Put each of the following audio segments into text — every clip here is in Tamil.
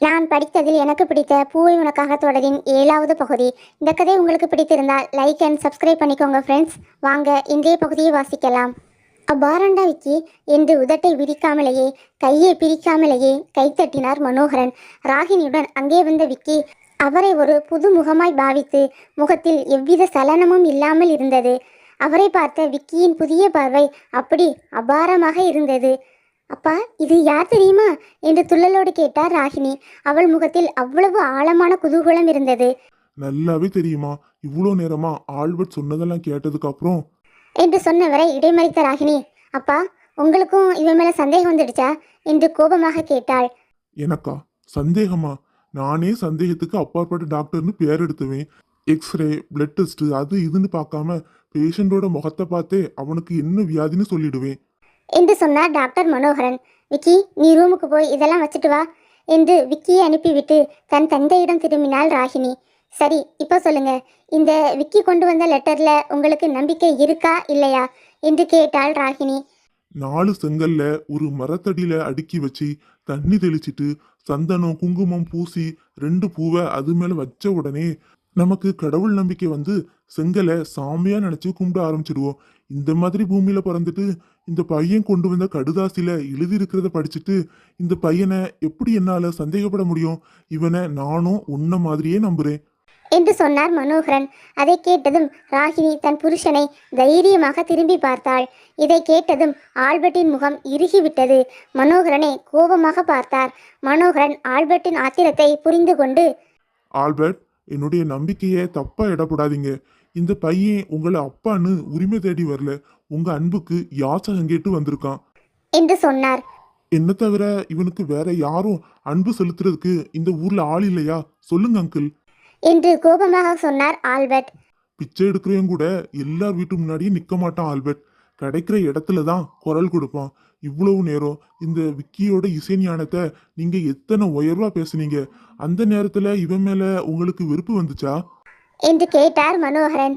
நான் படித்ததில் எனக்கு பிடித்த பூவை உனக்காக தொடரின் ஏழாவது பகுதி. இந்த கதை உங்களுக்கு பிடித்திருந்தால் லைக் அண்ட் சப்ஸ்கிரைப் பண்ணிக்கோங்க ஃப்ரெண்ட்ஸ் வாங்க இன்றைய பகுதியை வாசிக்கலாம். அப்பாரண்டா விக்கி என்று உதட்டை விரிக்காமலேயே கையை பிரிக்காமலேயே கைத்தட்டினார் மனோகரன். ராகினியுடன் அங்கே வந்த விக்கி அவரை ஒரு புது முகமாய் பாவித்து முகத்தில் எவ்வித சலனமும் இல்லாமல் இருந்தது. அவரை பார்த்த விக்கியின் புதிய பார்வை அப்படி அபாரமாக இருந்தது. அப்பா இது யார் தெரியுமா? என்று துள்ளலோடு கேட்டார் ராகினி. அவள் முகத்தில் அவ்வளவு ஆழமான குதூகலம் இருந்தது. நல்லாவே தெரியுமா? இவ்வளோ நேரமா ஆல்பர்ட் சொன்னதெல்லாம் கேட்டதுக்கு அப்புறம்? என்று சொன்னவரை இடைமறித்த ராகினி. அப்பா உங்களுக்கும் இவன் மேல சந்தேகம் வந்துடுச்சா? என்று கோபமாக கேட்டாள். எனக்கா? சந்தேகமா? நானே சந்தேகத்துக்கு அப்பாற்பட்ட டாக்டர்னு பேர் எடுத்துவேன். எக்ஸ்ரே பிளட் டெஸ்ட் அது இதுன்னு பார்க்காம பேஷண்டோட முகத்தை பார்த்தே அவனுக்கு என்ன வியாதின்னு சொல்லிடுவேன். என்று சொன்னார் டாக்டர் மனோகரன். விக்கி நீ ரூமுக்கு போய் இதெல்லாம் வச்சுட்டு வா என்று விக்கியை அனுப்பிவிட்டு தன் தந்தையிடம் திரும்பினாள் ராகினி. சரி இப்போ சொல்லுங்க. இந்த விக்கி கொண்டு வந்த லெட்டர்ல உங்களுக்கு நம்பிக்கை இருக்கா இல்லையா? என்று கேட்டாள் ராகினி. நாலு செங்கல்ல ஒரு மரத்தடியில அடுக்கி வச்சு தண்ணி தெளிச்சிட்டு சந்தனம் குங்குமம் பூசி ரெண்டு பூவை அது மேல வச்ச உடனே நமக்கு கடவுள் நம்பிக்கை வந்து செங்கலை சாமியா நினைச்சு கும்பிட ஆரம்பிச்சிடுவோம். இந்த மாதிரி பூமியில பிறந்துட்டு இந்த பையன் கொண்டு வந்த கடுதாசில எழுதி இருக்கிறத படிச்சுட்டு இந்த பையனை எப்படி என்னால சந்தேகப்பட முடியும்? இவனை நானும் உன்ன மாதிரியே நம்புறேன். என்று சொன்னார் மனோகரன். அதை கேட்டதும் ராகினி தன் புருஷனை தைரியமாக திரும்பி பார்த்தாள். இதை கேட்டதும் ஆல்பர்ட்டின் முகம் இறுகிவிட்டது. மனோகரனை கோபமாக பார்த்தார். மனோகரன் ஆல்பர்ட்டின் ஆத்திரத்தை புரிந்து கொண்டு ஆல்பர்ட் என்னுடைய நம்பிக்கையை தப்பா இடப்படாதீங்க இந்த பையன் உங்களை அப்பான்னு உரிமை தேடி வரல. உங்க அன்புக்கு யாசகம் கேட்டு வந்திருக்கான். என்று சொன்னார். என்ன தவிர இவனுக்கு வேற யாரும் அன்பு செலுத்துறதுக்கு இந்த ஊர்ல ஆள் இல்லையா? சொல்லுங்க அங்கிள் என்று கோபமாக சொன்னார் ஆல்பர்ட். பிச்சை எடுக்கிறவன் கூட எல்லார் வீட்டு முன்னாடியும் நிக்க மாட்டான் ஆல்பர்ட். கிடைக்கிற இடத்துல தான் குரல் கொடுப்பான். இவ்வளவு நேரம் இந்த விக்கியோட இசை ஞானத்தை நீங்க எத்தனை உயர்வா பேசுனீங்க. அந்த நேரத்துல இவன் மேல உங்களுக்கு வெறுப்பு வந்துச்சா? என்று கேட்டார் மனோகரன்.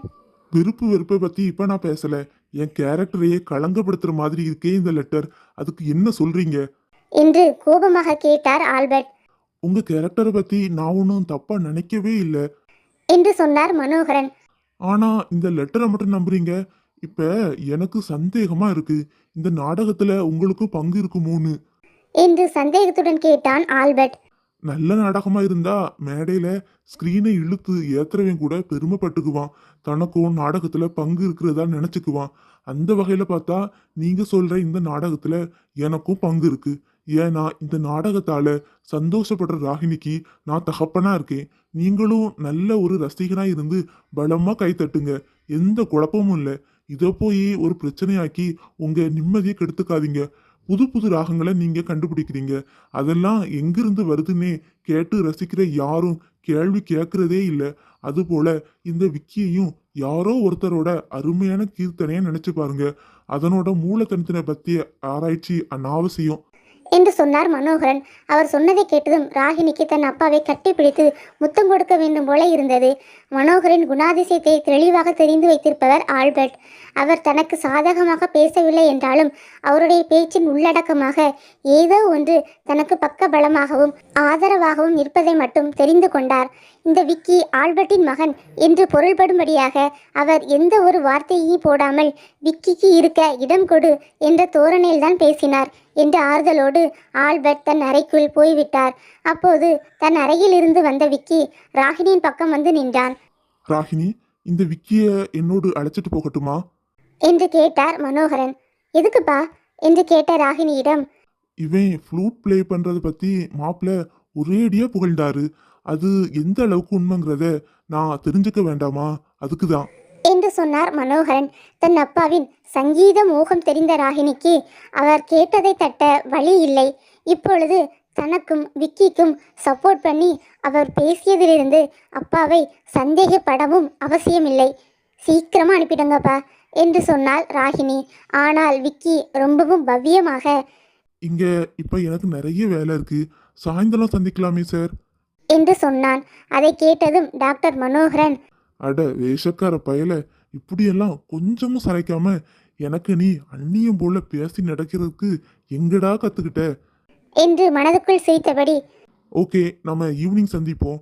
வெறுப்பு வெறுப்பை பத்தி இப்ப நான் பேசல. என் கேரக்டரையே களங்கப்படுத்துற மாதிரி இருக்கே இந்த லெட்டர். அதுக்கு என்ன சொல்றீங்க? என்று கோபமாக கேட்டார் ஆல்பர்ட். உங்க கேரக்டரை பத்தி நான் ஒன்றும் தப்பா நினைக்கவே இல்லை. என்று சொன்னார் மனோகரன். ஆனா இந்த லெட்டரை மட்டும் நம்புறீங்க? இப்ப எனக்கு சந்தேகமா இருக்கு. இந்த நாடகத்துல உங்களுக்கும் பங்கு இருக்குமோன்னு. என்று சந்தேகத்துடன் கேட்டான் ஆல்பர்ட். நல்ல நாடகமா இருந்தா மேடையில ஸ்கிரீனை இழுத்து ஏத்துறவன் கூட பெருமைப்பட்டுக்குவான். தனக்கும் நாடகத்துல பங்கு இருக்கிறதா நினைச்சுக்குவான். அந்த வகையில பார்த்தா நீங்க சொல்ற இந்த நாடகத்துல எனக்கும் பங்கு இருக்கு. ஏன்னா இந்த நாடகத்தால சந்தோஷப்படுற ராகினிக்கு நான் தகப்பனா இருக்கேன். நீங்களும் நல்ல ஒரு ரசிகனா இருந்து பலமா கைத்தட்டுங்க எந்த குழப்பமும் இல்லை. இதை போய் ஒரு பிரச்சனையாக்கி உங்க நிம்மதியை கெடுத்துக்காதீங்க. புது புது ராகங்களை நீங்க கண்டுபிடிக்கிறீங்க. அதெல்லாம் எங்கிருந்து வருதுன்னே கேட்டு ரசிக்கிற யாரும் கேள்வி கேட்கறதே இல்லை. அதுபோல இந்த விக்கியையும் யாரோ ஒருத்தரோட அருமையான கீர்த்தனையை நினைச்சு பாருங்க. அதனோட மூலத்தனத்தினை பற்றிய ஆராய்ச்சி அனாவசியம். என்று சொன்னார் மனோகரன். அவர் சொன்னதை கேட்டதும் ராகினிக்கு தன் அப்பாவை கட்டிப்பிடித்து முத்தம் கொடுக்க வேண்டும் போல இருந்தது. மனோகரின் குணாதிசயத்தை தெளிவாக தெரிந்து வைத்திருப்பவர் ஆல்பர்ட். அவர் தனக்கு சாதகமாக பேசவில்லை என்றாலும் அவருடைய பேச்சின் உள்ளடக்கமாக ஏதோ ஒன்று தனக்கு பக்க பலமாகவும் ஆதரவாகவும் இருப்பதை மட்டும் தெரிந்து கொண்டார். இந்த விக்கி ஆல்பர்ட்டின் மகன் என்று பொருள்படும்படியாக அவர் எந்த ஒரு வார்த்தையையும் போடாமல் விக்கிக்கு இருக்க இடம் கொடு என்ற தோரணையில்தான் பேசினார். என்ற ஆறுதலோடு ஆல்பர்ட் தன் அறைக்குள் போய்விட்டார். அப்போது தன் அறையில் இருந்து வந்த விக்கி ராகினியின் பக்கம் வந்து நின்றான். ராகினி இந்த விக்கிய என்னோடு அழைச்சிட்டு போகட்டுமா? என்று கேட்டார் மனோகரன். எதுக்குப்பா? என்று கேட்ட ராகினியிடம் இவன் ஃப்ளூட் ப்ளே பண்றத பத்தி மாப்பிள்ள ஒரேடியா புகழ்ந்தாரு. அது எந்த அளவுக்கு உண்மைங்கிறத நான் தெரிஞ்சுக்க வேண்டாமா? அதுக்கு தான் என்று சொன்னார் மனோகரன். தன் அப்பாவின் சங்கீத மோகம் தெரிந்த ராகினிக்கு அவர் கேட்டதை தட்ட வழி இல்லை. இப்பொழுது தனக்கும் விக்கிக்கும் சப்போர்ட் பண்ணி அவர் பேசியதிலிருந்து அப்பாவை சந்தேகப்படவும் அவசியமில்லை. சீக்கிரமா அனுப்பிடுங்கப்பா என்று சொன்னாள் ராகினி ஆனால் விக்கி ரொம்பவும் பவ்யமாக இங்க இப்ப எனக்கு நிறைய வேலை இருக்கு. சாயந்தரம் சந்திக்கலாமே சார். என்று சொன்னான். அதை கேட்டதும் டாக்டர் மனோகரன் அட வேஷக்கார பயல இப்படியெல்லாம் கொஞ்சமும் சளைக்காம எனக்கு நீ அந்நியம் போல பேசி நடக்கிறதுக்கு எங்கடா கத்துக்கிட்ட? என்று மனதுக்குள் சிரித்தபடி ஓகே நம்ம ஈவினிங் சந்திப்போம்.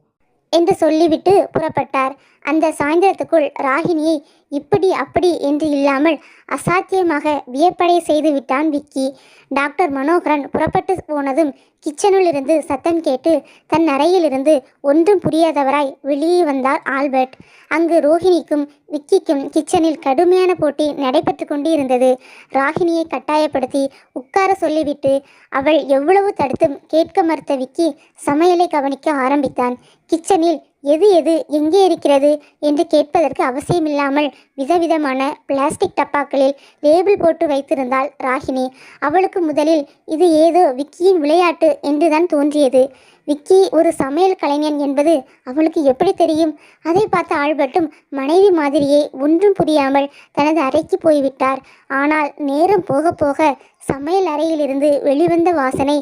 என்று சொல்லிவிட்டு புறப்பட்டார். அந்த சாயந்தரத்துக்குள் ராகினியை இப்படி அப்படி என்று இல்லாமல் அசாத்தியமாக வியப்படைய செய்து விட்டான் விக்கி. டாக்டர் மனோகரன் புறப்பட்டு போனதும் கிச்சனிலிருந்து சத்தம் கேட்டு தன் அறையிலிருந்து ஒன்றும் புரியாதவராய் வெளியே வந்தார் ஆல்பர்ட். அங்கு ரோஹிணிக்கும் விக்கிக்கும் கிச்சனில் கடுமையான போட்டி நடைபெற்று கொண்டு இருந்தது ராகினியை கட்டாயப்படுத்தி உட்கார சொல்லிவிட்டு அவள் எவ்வளவு தடுத்தும் கேட்க மறுத்த விக்கி சமையலை கவனிக்க ஆரம்பித்தான். கிச்சனில் எது எது எங்கே இருக்கிறது என்று கேட்பதற்கு அவசியமில்லாமல் விதவிதமான பிளாஸ்டிக் டப்பாக்களில் லேபிள் போட்டு வைத்திருந்தாள் ராகினி. அவளுக்கு முதலில் இது ஏதோ விக்கியின் விளையாட்டு என்றுதான் தோன்றியது. விக்கி ஒரு சமையல் கலைஞன் என்பது அவளுக்கு எப்படி தெரியும்? அதை பார்த்த ஆல்பர்ட்டும் மனைவி மாதிரியே ஒன்றும் புரியாமல் தனது அறைக்கு போய்விட்டார். ஆனால் நேரம் போக போக சமையல் அறையிலிருந்து வெளிவந்த வாசனை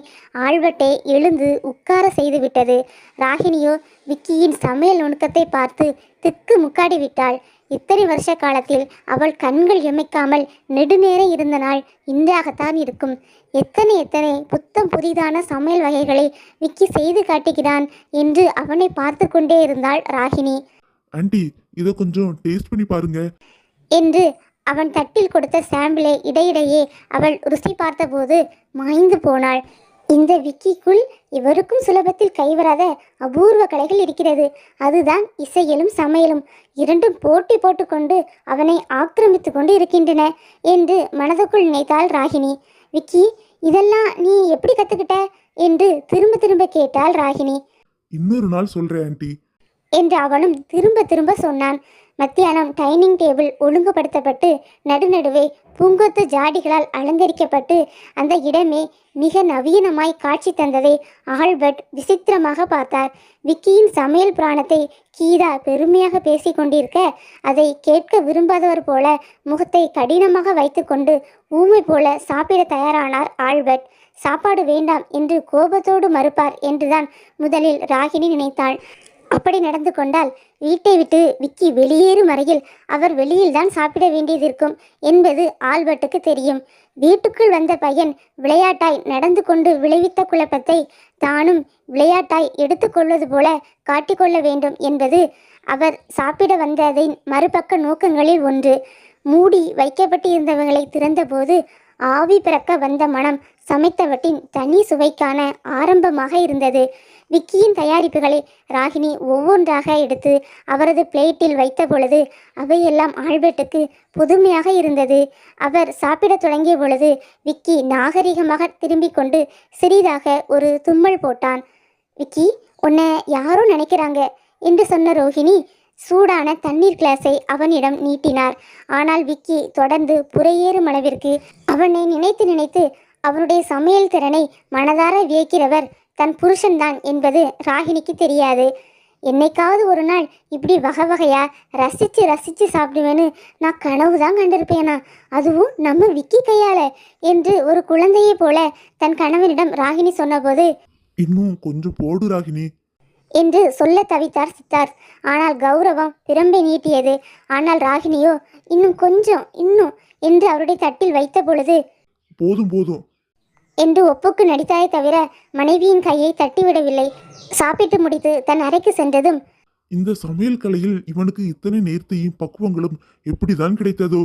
ஆல்பர்ட்டை எழுந்து உட்கார செய்துவிட்டது ராகினியோ விக்கியின் சமையல் நுணுக்கத்தை பார்த்து திக்கு முக்காடி விட்டாள். இத்தனை வருஷ காலத்தில் அவள் கண்கள் எமைக்காமல் நெடுநேரம் இருந்த நாள் இன்றாகத்தான் இருக்கும். எத்தனை எத்தனை புத்தம் புதிதான சமையல் வகைகளை விக்கி செய்து காட்டுகிறான் என்று அவனை பார்த்து கொண்டே இருந்தாள் ராகினி. ஆண்டி இதை கொஞ்சம் டேஸ்ட் பண்ணி பாருங்க. என்று அவன் தட்டில் கொடுத்த சாம்பிளை இடையிடையே அவள் ருசி பார்த்தபோது மாய்ந்து போனாள். இந்த விக்கிக்குள் இவருக்கும் சுலபத்தில் கைவராத அபூர்வ கலைகள் இருக்கிறது. அதுதான் இசையிலும் சமையலும். இரண்டும் போட்டி போட்டுக்கொண்டு அவனை ஆக்கிரமித்து கொண்டு இருக்கின்றன என்று மனதுக்குள் நினைத்தாள் ராகினி. விக்கி இதெல்லாம் நீ எப்படி கத்துக்கிட்ட? என்று திரும்ப திரும்ப கேட்டாள் ராகினி. இன்னொரு நாள் சொல்றேன் ஆண்டி. என்று அவனும் திரும்ப திரும்ப சொன்னான். மத்தியானம் டைனிங் டேபிள் ஒழுங்குபடுத்தப்பட்டு நடுநடுவே பூங்கொத்து ஜாடிகளால் அலங்கரிக்கப்பட்டு அந்த இடமே மிக நவீனமாய் காட்சி தந்ததை ஆல்பர்ட் விசித்திரமாக பார்த்தார். விக்கியின் சமையல் பிராணத்தை கீதா பெருமையாக பேசிக் கொண்டிருக்க அதை கேட்க விரும்பாதவர் போல முகத்தை கடினமாக வைத்துக்கொண்டு ஊமை போல சாப்பிட தயாரானார் ஆல்பர்ட். சாப்பாடு வேண்டாம் என்று கோபத்தோடு மறுப்பார் என்றுதான் முதலில் ராகினி நினைத்தாள். அப்படி நடந்து கொண்டால் வீட்டை விட்டு விக்கி வெளியேறும் வரையில் அவர் வெளியில்தான் சாப்பிட வேண்டியதிருக்கும் என்பது ஆல்பர்ட்டுக்கு தெரியும். வீட்டுக்குள் வந்த பையன் விளையாட்டாய் நடந்து கொண்டு விளைவித்த குழப்பத்தை தானும் விளையாட்டாய் எடுத்துக்கொள்வது போல காட்டிக்கொள்ள வேண்டும் என்பது அவர் சாப்பிட வந்ததின் மறுபக்க நோக்கங்களில் ஒன்று. மூடி வைக்கப்பட்டிருந்தவங்களை திறந்தபோது ஆவி பிறக்க வந்த மனம் சமைத்தவற்றின் தனி சுவைக்கான ஆரம்பமாக இருந்தது. விக்கியின் தயாரிப்புகளை ராகினி ஒவ்வொன்றாக எடுத்து அவரது பிளேட்டில் வைத்த பொழுது அவையெல்லாம் ஆல்பர்ட்டுக்கு புதுமையாக இருந்தது. அவர் சாப்பிடத் தொடங்கிய பொழுது விக்கி நாகரிகமாக திரும்பிக் கொண்டு சிறிதாக ஒரு தும்மல் போட்டான். விக்கி உன்னை யாரோ நினைக்கிறாங்க என்று சொன்ன ரோஹிணி சூடான தண்ணீர் கிளாஸை அவனிடம் நீட்டினார். ஆனால் விக்கி தொடர்ந்து புறையேறும் அளவிற்கு அவனை நினைத்து நினைத்து அவனுடைய சமையல் திறனை மனதார வியக்கிறவர் தன் புருஷன்தான் என்பது ராகினிக்கு தெரியாது. என்னைக்காவது ஒரு நாள் இப்படி வகை வகையா ரசிச்சு ரசிச்சு சாப்பிடுவேன்னு நான் கனவு தான் கண்டிருப்பேனா? அதுவும் நம்ம விக்கி கையால என்று ஒரு குழந்தையைப் போல தன் கணவனிடம் ராகினி சொன்னபோது இன்னும் கொஞ்சம் போடு ராகினி என்று சொல்ல தவித்தார் சித்தார்த். ஆனால் கௌரவம் பிரம்பை நீட்டியது. ஆனால் ராகினியோ இன்னும் கொஞ்சம் இன்னும் என்று அவருடைய தட்டில் வைத்த பொழுது போதும் போதும். என்று ஒப்புக்கு நடித்தாயே தவிர மனைவியின் கையை தட்டிவிடவில்லை. சாப்பிட்டு முடித்து தன் அறைக்கு சென்றதும் இந்த சமையல் கலையில் இவனுக்கு இத்தனை நேர்த்தியும் பக்குவங்களும் எப்படிதான் கிடைத்ததோ?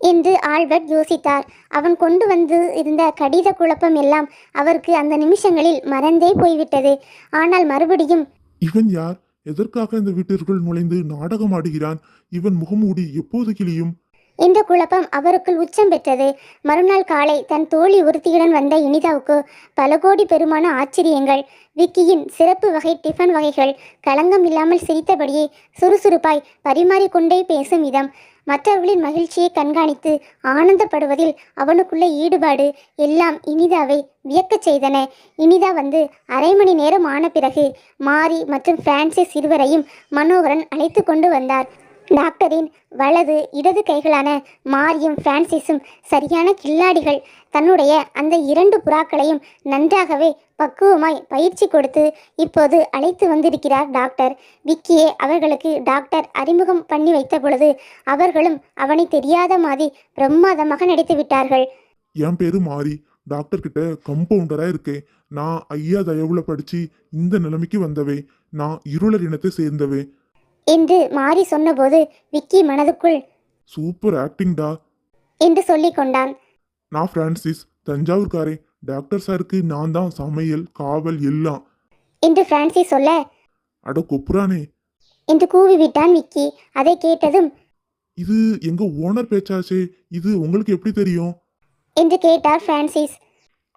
என்று ஆல்பர்ட் யோசித்தார். அவன் கொண்டு வந்து இருந்த கடித குழப்பம் எல்லாம் அவருக்கு அந்த நிமிஷங்களில் மறந்தே போய்விட்டது. ஆனால் மறுபடியும் இவன் யார்? எதற்காக இந்த வீட்டிற்குள் நுழைந்து நாடகம் ஆடுகிறான்? இவன் முகமூடி எப்போது கிளியும் இந்த குழப்பம் அவருக்குள் உச்சம் பெற்றது. மறுநாள் காலை தன் தோழி ஒருத்தியுடன் வந்த இனிதாவுக்கு பல கோடி பெருமான ஆச்சரியங்கள். விக்கியின் சிறப்பு வகை டிஃபன் வகைகள் களங்கம் இல்லாமல் சிரித்தபடியே சுறுசுறுப்பாய் பரிமாறிக்கொண்டே பேசும் விதம். மற்றவர்களின் மகிழ்ச்சியை கண்காணித்து ஆனந்தப்படுவதில் அவனுக்குள்ள ஈடுபாடு எல்லாம் இனிதாவை வியக்கச் செய்தன. இனிதா வந்து அரை மணி நேரம் ஆன பிறகு மாரி மற்றும் பிரான்சிஸ் இருவரையும் மனோகரன் அழைத்து கொண்டு வந்தார். டாக்டரின் வலது இடது கைகளான மாரியும் பிரான்சிஸும் சரியான கில்லாடிகள். தன்னுடைய அந்த இரண்டு புறாக்களையும் நன்றாகவே பக்குவமாய் பயிற்சி கொடுத்து இப்போது அழைத்து வந்திருக்கிறார் டாக்டர். விக்கியே அவர்களுக்கு டாக்டர் அறிமுகம் பண்ணி வைத்த பொழுது அவர்களும் அவனை தெரியாத மாதிரி பிரம்மாதமாக நடித்து விட்டார்கள். என் பேரு மாறி டாக்டர் கிட்ட கம்பவுண்டரா இருக்கேன் நான் ஐயா தயவுல படிச்சு இந்த நிலைமைக்கு வந்தவே. நான் இருளர் இனத்தை சேர்ந்தவை. என்று மாறி சொன்னபோது விக்கி மனதுக்குள் சூப்பர் ஆக்டிங்டா என்று சொல்லிக் கொண்டான். நான் பிரான்சிஸ் தஞ்சாவூர்காரே. டாக்டர் சாருக்கு நான் தான் சமையல் காவல் எல்லாம். என்று பிரான்சிஸ் சொல்ல அட கொப்புரானே என்று கூவிவிட்டான் விக்கி. அதை கேட்டதும் இது எங்க ஓனர் பேச்சாச்சே இது உங்களுக்கு எப்படி தெரியும்? என்று கேட்டார் பிரான்சிஸ்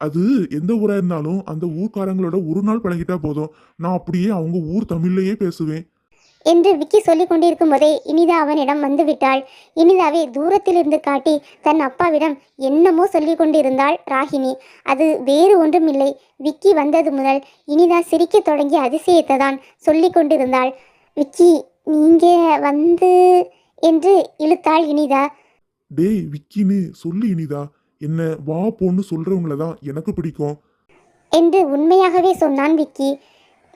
அது எந்த ஊரா இருந்தாலும் அந்த ஊர்க்காரங்களோட ஒரு நாள் பழகிட்டா போதும். நான் அப்படியே அவங்க ஊர் தமிழ்லயே பேசுவேன். என்று விக்கி சொல்லிக் கொண்டிருக்கும் போதே இனிதா அவனிடம் வந்துவிட்டாள் இனிதாவை தூரத்திலிருந்து காட்டி தன் அப்பாவிடம் என்னமோ சொல்லிக் கொண்டிருந்தாள் ராகினி. அது வேறு ஒன்றுமில்லை. விக்கி வந்தது முதல் இனிதா சிரிக்கத் தொடங்கிய அதிசயத்தை தான் சொல்லிக் கொண்டிருந்தாள். விக்கி நீங்க வந்து என்று இழுத்தாள் இனிதா. டேய் விக்கின்னு சொல்லு இனிதா. என்ன வா போன்னு சொல்றவங்கள தான் எனக்கு பிடிக்கும். என்று உண்மையாகவே சொன்னான் விக்கி.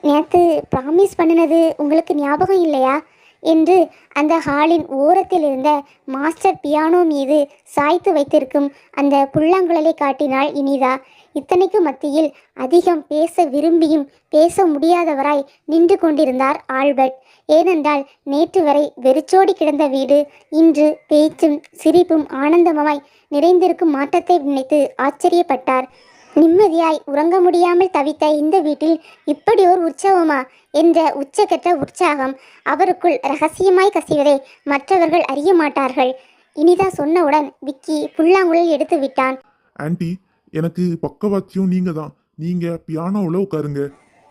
நேற்று ப்ராமிஸ் பண்ணினது உங்களுக்கு ஞாபகம் இல்லையா? என்று அந்த ஹாலின் ஓரத்தில் இருந்த மாஸ்டர் பியானோ மீது சாய்த்து வைத்திருக்கும் அந்த புல்லாங்குழலை காட்டினாள் இனிதா. இத்தனைக்கு மத்தியில் அதிகம் பேச விரும்பியும் பேச முடியாதவராய் நின்று கொண்டிருந்தார் ஆல்பர்ட். ஏனென்றால் நேற்று வரை வெறிச்சோடி கிடந்த வீடு இன்று பேச்சும் சிரிப்பும் ஆனந்தமாய் நிறைந்திருக்கும் மாற்றத்தை நினைத்து ஆச்சரியப்பட்டார். நிம்மதியாய் உறங்க முடியாமல் தவித்த இந்த வீட்டில் இப்படி ஒரு உற்சவமா? என்ற உச்சக்கட்ட உற்சாகம் அவருக்குள் ரகசியமாய் கசிவதை மற்றவர்கள் அறிய மாட்டார்கள். இனிதா சொன்னவுடன் விக்கி புல்லாங்குழல் எடுத்து விட்டான். ஆன்ட்டி எனக்கு பக்கவாத்தியம் நீங்க தான் நீங்க பியானோவில் உட்காருங்க.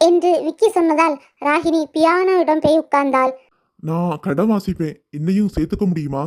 என்று விக்கி சொன்னதால் ராகினி பியானோவிடம் போய் உட்கார்ந்தாள். நான் கடை வாசிப்பேன். என்னையும் சேர்த்துக்க முடியுமா?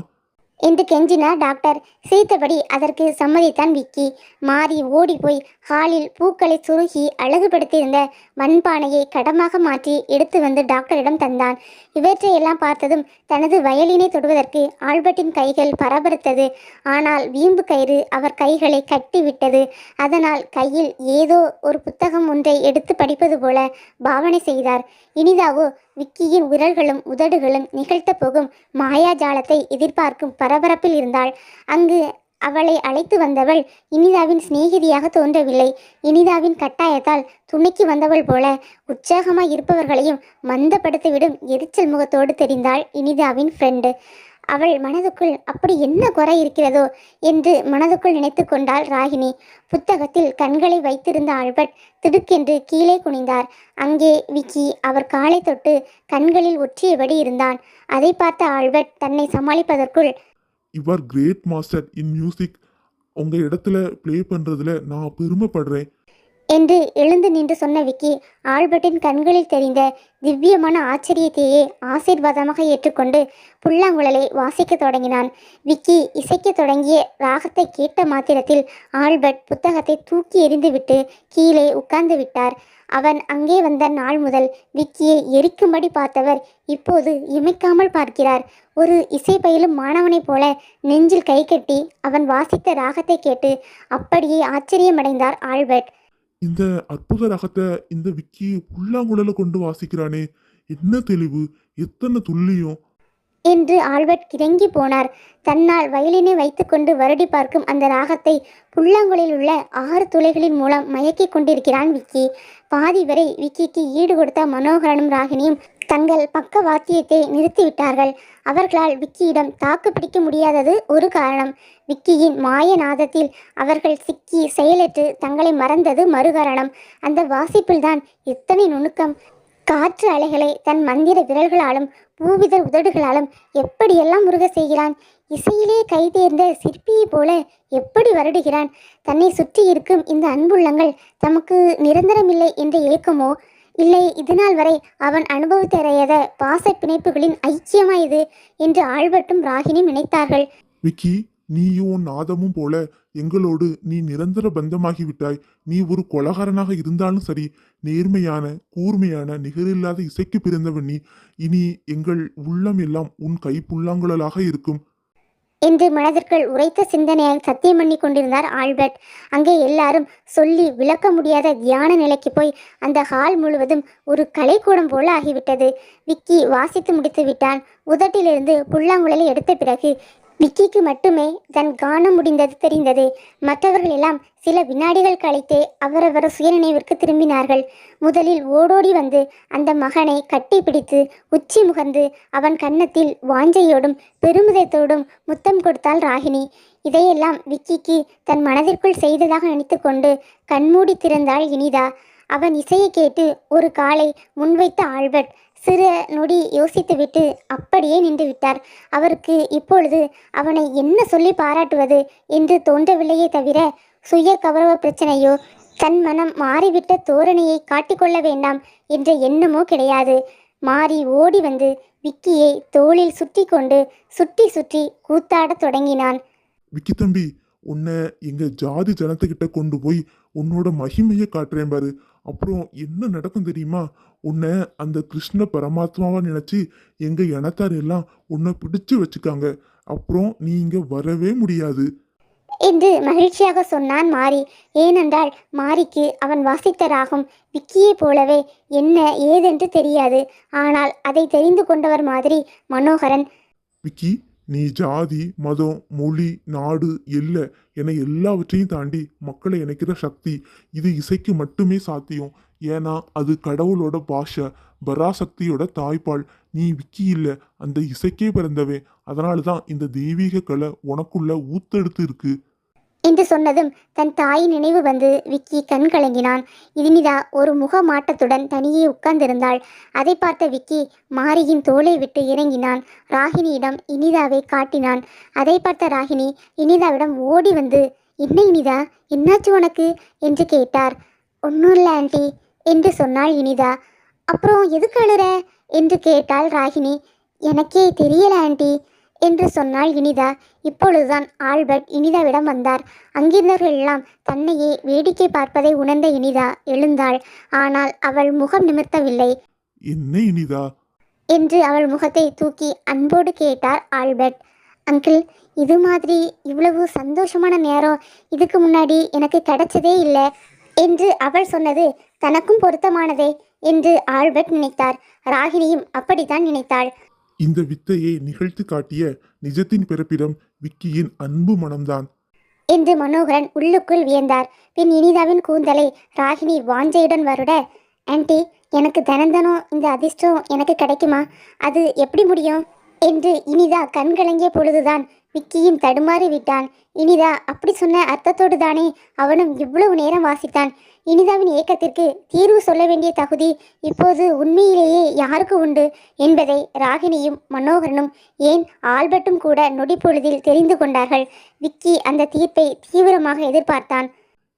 என்று கெஞ்சினார் டாக்டர். சிரித்தபடி அதற்கு சம்மதித்தான் விக்கி. மாறி ஓடிப்போய் ஹாலில் பூக்களை சுருகி அழகுபடுத்தியிருந்த மண்பானையை கடமாக மாற்றி எடுத்து வந்து டாக்டரிடம் தந்தான். இவற்றையெல்லாம் பார்த்ததும் தனது வயலினை தொடுவதற்கு ஆல்பர்ட்டின் கைகள் பரபரத்தது. ஆனால் வீம்பு கயிறு அவர் கைகளை கட்டிவிட்டது. அதனால் கையில் ஏதோ ஒரு புத்தகம் ஒன்றை எடுத்து படிப்பது போல பாவனை செய்தார். இனிதாவோ விக்கியின் விரல்களும் உதடுகளும் நிகழ்த்த போகும் மாயாஜாலத்தை எதிர்பார்க்கும் பரபரப்பில் இருந்தாள். அங்கு அவளை அழைத்து வந்தவள் இனிதாவின் சிநேகிதியாக தோன்றவில்லை. இனிதாவின் கட்டாயத்தால் துணைக்கு வந்தவள் போல உற்சாகமாய் இருப்பவர்களையும் மந்தப்படுத்திவிடும் எரிச்சல் முகத்தோடு தெரிந்தாள் இனிதாவின் ஃப்ரெண்டு அவள் மனதுக்குள் அப்படி என்ன குறை இருக்கிறதோ என்று மனதுக்குள் நினைத்து கொண்டாள் ராகினி. புத்தகத்தில் கண்களை வைத்திருந்த ஆல்பர்ட் திடுக்கென்று கீழே குனிந்தார். அங்கே விக்கி அவர் காலை தொட்டு கண்களில் ஒற்றியபடி இருந்தான். அதை பார்த்த ஆல்பர்ட் தன்னை சமாளிப்பதற்குள் your great master in music. உங்கள் இடத்துல ப்ளே பண்ணுறதுல நான் பெருமைப்படுறேன். என்று எழுந்து நின்று சொன்ன விக்கி ஆல்பர்ட்டின் கண்களில் தெரிந்த திவ்யமான ஆச்சரியத்தையே ஆசீர்வாதமாக ஏற்றுக்கொண்டு புல்லாங்குழலை வாசிக்கத் தொடங்கினான். விக்கி இசைக்கத் தொடங்கிய ராகத்தை கேட்ட மாத்திரத்தில் ஆல்பர்ட் புத்தகத்தை தூக்கி எறிந்துவிட்டு கீழே உட்கார்ந்து விட்டார். அவன் அங்கே வந்த நாள் முதல் விக்கியை எரிக்கும்படி பார்த்தவர் இப்போது இமைக்காமல் பார்க்கிறார். ஒரு இசை பயிலும் மாணவனைப் போல நெஞ்சில் கை கட்டி அவன் வாசித்த ராகத்தை கேட்டு அப்படியே ஆச்சரியமடைந்தார் ஆல்பர்ட். இந்த அற்புத ரகத்தை இந்த விக்கி புல்லாங்குழல கொண்டு வாசிக்கிறானே. என்ன தெளிவு? எத்தனை துல்லியம். என்று ஆல்பர்ட் கிறங்கி போனார். தன்னால் வயலினை வைத்துக்கொண்டு வருடி பார்க்கும் அந்த ராகத்தை புல்லாங்குழலில் உள்ள ஆறு துளைகளின் மூலம் மயக்கிக் கொண்டிருக்கிறான் விக்கி. பாதி வரை விக்கிக்கு ஈடு கொடுத்த மனோகரனும் ராகினியும் தங்கள் பக்க வாத்தியத்தை நிறுத்திவிட்டார்கள். அவர்களால் விக்கியிடம் தாக்கு பிடிக்க முடியாதது ஒரு காரணம். விக்கியின் மாய நாதத்தில் அவர்கள் சிக்கி செயலற்று தங்களை மறந்தது மறுகாரணம். அந்த வாசிப்பில்தான் எத்தனை நுணுக்கம். காற்று அலைகளை தன் மந்திர விரல்களாலும் பூவிதர் உதடுகளாலும் எப்படியெல்லாம் முருக செய்கிறான்? இசையிலே கைதேர்ந்த சிற்பியைப் போல எப்படி வருடுகிறான்? தன்னை சுற்றி இருக்கும் இந்த அன்புள்ளங்கள் தமக்கு நிரந்தரமில்லை என்ற ஏக்கமோ இல்லை இதுநாள் வரை அவன் அனுபவித்தறியாத பாச பிணைப்புகளின் ஐக்கியமா இது என்று ஆழ்வட்டும் ராகினியும் நினைத்தார்கள். விக்கி நீயும் உன் நாதமும் போல எங்களோடு நீ நிரந்தர பந்தமாகிவிட்டாய் நீ ஒரு கொலகாரனாக இருந்தாலும் சரி நேர்மையான கூர்மையான நிகரில்லாத இசைக்கு பிறந்தவன் நீ. இனி எங்கள் உள்ளம் எல்லாம் உன் கை புல்லாங்குழலாக இருக்கும். என்று மனதிற்குள் உரைத்த சிந்தனையால் சத்தியம் பண்ணி கொண்டிருந்தார் ஆல்பர்ட். அங்கே எல்லாரும் சொல்லி விளக்க முடியாத தியான நிலைக்கு போய் அந்த ஹால் முழுவதும் ஒரு கலைக்கூடம் போல ஆகிவிட்டது. விக்கி வாசித்து முடித்து விட்டான் உதட்டிலிருந்து புல்லாங்குழலை எடுத்த பிறகு விக்கிக்கு மட்டுமே தன் காணம் முடிந்தது தெரிந்தது. மற்றவர்கள் எல்லாம் சில வினாடிகள் கழித்தே அவரவர் சுயநினைவிற்கு திரும்பினார்கள். முதலில் ஓடோடி வந்து அந்த மகனை கட்டிப்பிடித்து உச்சி முகந்து அவன் கன்னத்தில் வாஞ்சையோடும் பெருமிதத்தோடும் முத்தம் கொடுத்தாள் ராகினி. இதையெல்லாம் விக்கிக்கு தன் மனதிற்குள் செய்ததாக நினைத்துக்கொண்டு கண்மூடி திறந்தாள் இனிதா. அவன் இசையை கேட்டு ஒரு காலை முன்வைத்த ஆல்பர்ட் சிறு நொடி யோசித்துவிட்டு அப்படியே நின்று விட்டார். அவருக்கு இப்பொழுது அவனை என்ன சொல்லி பாராட்டுவது என்று தோன்றவில்லையே தவிர சுய கௌரவ பிரச்சனையோ தன் மனம் மாறிவிட்ட தோரணையை காட்டிக்கொள்ள வேண்டாம் என்ற எண்ணமோ கிடையாது. மாறி ஓடி வந்து விக்கியை தோளில் சுற்றி கொண்டு சுற்றி சுற்றி கூத்தாடத் தொடங்கினான். விக்கி தம்பி உன்னை எங்க ஜாதி ஜனத்துக்கிட்ட கொண்டு போய் உன்னோட மகிமையை காட்டுறேன் பாரு. அப்புறம் என்ன நடக்கும் தெரியுமா? உன்னை அந்த கிருஷ்ண பரமாத்மாவா நினைச்சு எங்க இனத்தார் எல்லாம் உன்னை பிடிச்சு வச்சுக்காங்க. அப்புறம் நீ இங்க வரவே முடியாது. என்று மகிழ்ச்சியாக சொன்னான் மாரி. ஏனென்றால் மாரிக்கு அவன் வாசித்த ராகம் விக்கியைப் போலவே என்ன ஏதென்று தெரியாது. ஆனால் அதை தெரிந்து கொண்டவர் மாதிரி மனோகரன் விக்கி நீ ஜாதி மதம் மொழி நாடு எல்லை என எல்லாவற்றையும் தாண்டி மக்களை இணைக்கிற சக்தி இது இசைக்கு மட்டுமே சாத்தியம். ஏன்னா அது கடவுளோட பாஷை பராசக்தியோட தாய்ப்பால். நீ விக்கி இல்லை அந்த இசைக்கே பிறந்தவே அதனால தான் இந்த தெய்வீக கலை உனக்குள்ள ஊத்தெடுத்து இருக்குது என்று சொன்னதும் தன் தாயின் நினைவு வந்து விக்கி கண் கலங்கினான். இனிதா ஒரு முக மாட்டத்துடன் தனியே உட்கார்ந்திருந்தாள். அதை பார்த்த விக்கி மாரியின் தோலை விட்டு இறங்கினான். ராகினியிடம் இனிதாவை காட்டினான். அதை பார்த்த ராகினி இனிதாவிடம் ஓடி வந்து என்ன இனிதா என்னாச்சு உனக்கு? என்று கேட்டார். ஒன்றும் இல்லை ஆண்டி என்று சொன்னாள் இனிதா. அப்புறம் எதுக்கு அழுற? என்று கேட்டாள் ராகினி எனக்கே தெரியல ஆண்டி. என்று சொன்னாள் இனிதா. இப்பொழுதுதான் ஆல்பர்ட் இனிதாவிடம் வந்தார். அங்கிருந்தவர்கள் எல்லாம் தன்னையே வேடிக்கை பார்ப்பதை உணர்ந்த இனிதா எழுந்தாள். ஆனால் அவள் முகம் நிமிர்த்தவில்லை. என்ன இனிதா? என்று அவள் முகத்தை தூக்கி அன்போடு கேட்டார் ஆல்பர்ட். அங்கிள் இது மாதிரி இவ்வளவு சந்தோஷமான நேரம் இதுக்கு முன்னாடி எனக்கு கிடைச்சதே இல்லை என்று அவள் சொன்னது தனக்கும் பொருத்தமானதே என்று ஆல்பர்ட் நினைத்தார். ராகினியும் அப்படித்தான் நினைத்தாள். இந்த வித்தையை நிகழ்த்து காட்டிய நிஜத்தின் பிறப்பிடம் விக்கியின் அன்பு மனம்தான். என்று மனோகரன் உள்ளுக்குள் வியந்தார். பின் இனிதாவின் கூந்தலை ராகினி வாஞ்சையுடன் வருட ஆன்டி எனக்கு தினந்தனம் இந்த அதிர்ஷ்டம் எனக்கு கிடைக்குமா? அது எப்படி முடியும்? என்று இனிதா கண்கலங்கிய பொழுதுதான் விக்கியும் தடுமாறி விட்டான். இனிதா அப்படி சொன்ன அர்த்தத்தோடு தானே அவனும் இவ்வளவு நேரம் வாசித்தான். இனிதாவின் ஏக்கத்திற்கு தீர்வு சொல்ல வேண்டிய தகுதி இப்போது உண்மையிலேயே யாருக்கு உண்டு என்பதை ராகினியும் மனோகரனும் ஏன் ஆல்பர்ட்டும் கூட நொடிப்பொழுதில் தெரிந்து கொண்டார்கள். விக்கி அந்த தீர்ப்பை தீவிரமாக எதிர்பார்த்தான்.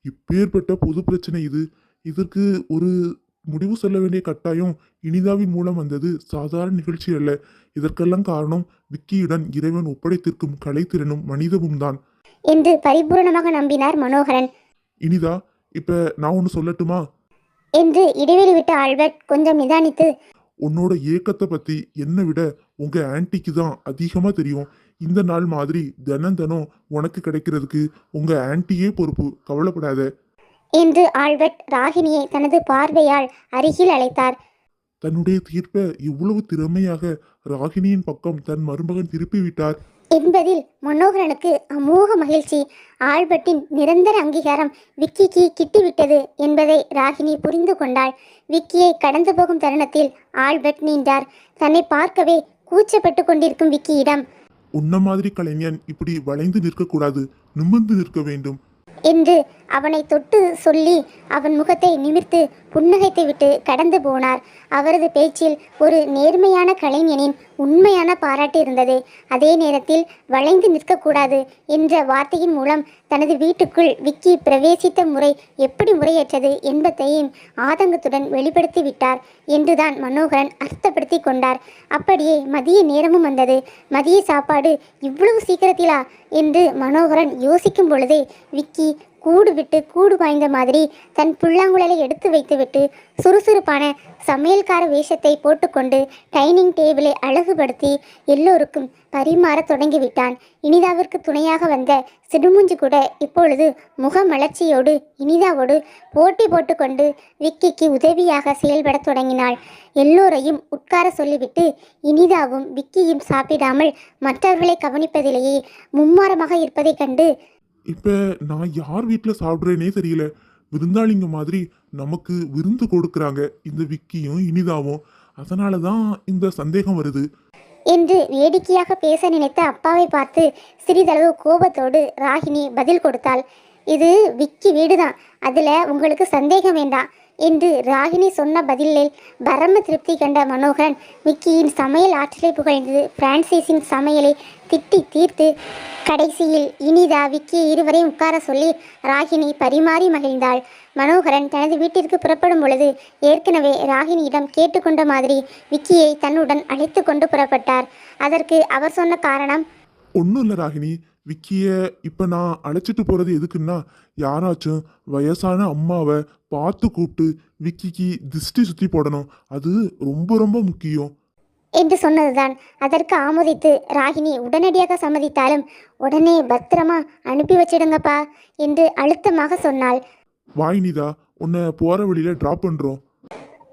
இப்பேற்பட்ட பொது பிரச்சனை இது. இதற்கு ஒரு முடிவு சொல்ல வேண்டிய கட்டாயம் இனிதாவின் மூலம் வந்தது சாதாரண நிகழ்ச்சி அல்ல. இதற்கெல்லாம் காரணம் விக்கியுடன் இறைவன் ஒப்படைத்திருக்கும் கலைத்திறனும் மனிதமும் தான் என்று பரிபூரணமாக நம்பினார் மனோகரன். இனிதா இப்ப நான் ஒன்று சொல்லட்டுமா? என்று இடைவெளி விட்ட ஆல்பர்ட் கொஞ்சம் நிதானித்து உன்னோட ஏக்கத்தை பத்தி என்னை விட உங்க ஆன்ட்டிக்கு தான் அதிகமா தெரியும். இந்த நாள் மாதிரி தினம் தினம் உனக்கு கிடைக்கிறதுக்கு உங்க ஆன்ட்டியே பொறுப்பு கவலைப்படாத. என்று ஆல்பர்ட் ராகினியை தனது பார்வையால் அருகில் அழைத்தார். தன்னுடைய தீர்ப்பை இவ்வளவு திறமையாக ராகினியின் பக்கம் தன் மருமகன் திருப்பி விட்டார் என்பதில் மனோகரனுக்கு அமோக மகிழ்ச்சி. ஆல்பர்ட்டின் நிரந்தர அங்கீகாரம் விக்கிக்கு கிட்டிவிட்டது என்பதை ராகினி புரிந்து கொண்டாள். விக்கியை கடந்து போகும் தருணத்தில் ஆல்பர்ட் நீண்டார். தன்னை பார்க்கவே கூச்சப்பட்டு கொண்டிருக்கும் விக்கியிடம் உன்ன மாதிரி கலைஞன் இப்படி வளைந்து நிற்கக்கூடாது. நிமிர்ந்து நிற்க வேண்டும். என்று அவனை தொட்டு சொல்லி அவன் முகத்தை நிமிர்த்து புன்னகைத்து விட்டு கடந்து போனார். அவரது பேச்சில் ஒரு நேர்மையான கலைஞனின் உண்மையான பாராட்டு இருந்தது. அதே நேரத்தில் வளைந்து நிற்கக்கூடாது என்ற வார்த்தையின் மூலம் தனது வீட்டுக்குள் விக்கி பிரவேசித்த முறை எப்படி முறையற்றது என்பதையும் ஆதங்கத்துடன் வெளிப்படுத்தி விட்டார் என்றுதான் மனோகரன் அர்த்தப்படுத்தி கொண்டார். அப்படியே மதிய நேரமும் வந்தது. மதிய சாப்பாடு இவ்வளவு சீக்கிரத்திலா? என்று மனோகரன் யோசிக்கும் பொழுதே விக்கி கூடு விட்டு கூடு பாய்ந்த மாதிரி தன் புல்லாங்குழலை எடுத்து வைத்துவிட்டு சுறுசுறுப்பான சமையல்கார வேஷத்தை போட்டுக்கொண்டு டைனிங் டேபிளை அழகுபடுத்தி எல்லோருக்கும் பரிமாறத் தொடங்கிவிட்டான். இனிதாவிற்கு துணையாக வந்த சிடுமூஞ்சி கூட இப்பொழுது முகமலர்ச்சியோடு இனிதாவோடு போட்டி போட்டுக்கொண்டு விக்கிக்கு உதவியாக செயல்படத் தொடங்கினாள். எல்லோரையும் உட்கார சொல்லிவிட்டு இனிதாவும் விக்கியும் சாப்பிடாமல் மற்றவர்களை கவனிப்பதிலேயே மும்மாரமாக இருப்பதைக் கண்டு இப்போ நான் யார் வீட்டில் சாப்பிட்றேனே தெரியல. விருந்தாளிங்க மாதிரி நமக்கு விருந்து கொடுக்குறாங்க. இந்த விக்கியும் இனிதாவும். அதனால தான் இந்த சந்தேகம் வருது. என்று வேடிக்கையாக பேச நினைத்த அப்பாவை பார்த்து சிறிதளவு கோபத்தோடு ராகினி பதில் கொடுத்தாள். இது விக்கி வீடுதான். அதில் உங்களுக்கு சந்தேகம் வேண்டாம் என்று ராகினி சொன்ன பதிலில் பரம திருப்தி கண்ட மனோகரன் விக்கியின் சமையல் ஆற்றலை புகழ்ந்து பிரான்சிஸின் சமையலை திட்டி தீர்த்து கடைசியில் இனிதா விக்கி இருவரையும் உட்கார சொல்லி ராகினி பரிமாறி மகிழ்ந்தாள். மனோகரன் தனது வீட்டிற்கு புறப்படும் பொழுது ஏற்கனவே ராகினியிடம் கேட்டுக்கொண்ட மாதிரி விக்கியை தன்னுடன் அழைத்து கொண்டு புறப்பட்டார். அதற்கு அவர் சொன்ன காரணம்? ஒன்றும் இல்லை ராகினி. விக்கிய இப்போ நான் அழைச்சிட்டு போகிறது எதுக்குன்னா யாராச்சும் வயசான அம்மாவை பார்த்து கூப்பிட்டு விக்கிக்கு திருஷ்டி சுற்றி போடணும். அது ரொம்ப ரொம்ப முக்கியம். என்று சொன்னதுதான். அதற்கு ஆமோதித்து ராகினி உடனடியாக சம்மதித்தாலும் உடனே பத்திரமா அனுப்பி வச்சிடுங்கப்பா என்று அழுத்தமாக சொன்னாள். வாய்னிதா உன்னை போகிற வழியில் ட்ராப் பண்ணுறோம்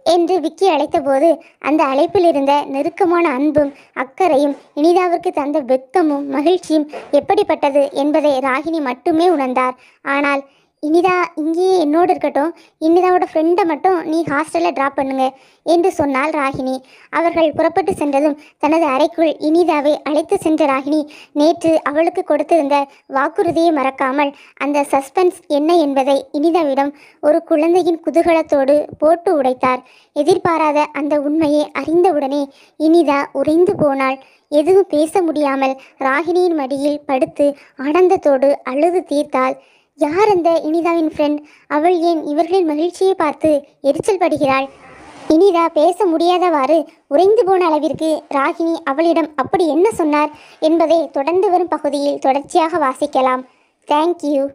என்று விக்கி அழைத்தபோது அந்த அழைப்பில் இருந்த நெருக்கமான அன்பும் அக்கறையும் இனிதாவிற்கு தந்த வெட்கமும் மகிழ்ச்சியும் எப்படிப்பட்டது என்பதை ராகினி மட்டுமே உணர்ந்தார். ஆனால் இனிதா இங்கேயே என்னோடு இருக்கட்டும். இனிதாவோட ஃப்ரெண்டை மட்டும் நீ ஹாஸ்டலில் ட்ராப் பண்ணுங்க என்று சொன்னாள் ராகினி. அவர்கள் புறப்பட்டு சென்றதும் தனது அறைக்குள் இனிதாவை அழைத்து சென்ற ராகினி நேற்று அவளுக்கு கொடுத்திருந்த வாக்குறுதியை மறக்காமல் அந்த சஸ்பென்ஸ் என்ன என்பதை இனிதாவிடம் ஒரு குழந்தையின் குதூகலத்தோடு போட்டு உடைத்தார். எதிர்பாராத அந்த உண்மையை அறிந்தவுடனே இனிதா உறைந்து போனாள். எதுவும் பேச முடியாமல் ராகினியின் மடியில் படுத்து ஆனந்தத்தோடு அழுது தீர்த்தாள். யார் அந்த இனிதாவின் ஃப்ரெண்ட் அவள் ஏன் இவர்களின் மகிழ்ச்சியை பார்த்து எரிச்சல் படுகிறாள்? இனிதா பேச முடியாதவாறு உறைந்து போன அளவிற்கு ராகினி அவளிடம் அப்படி என்ன சொன்னார் என்பதை தொடர்ந்து வரும் பகுதியில் தொடர்ச்சியாக வாசிக்கலாம். தேங்க்யூ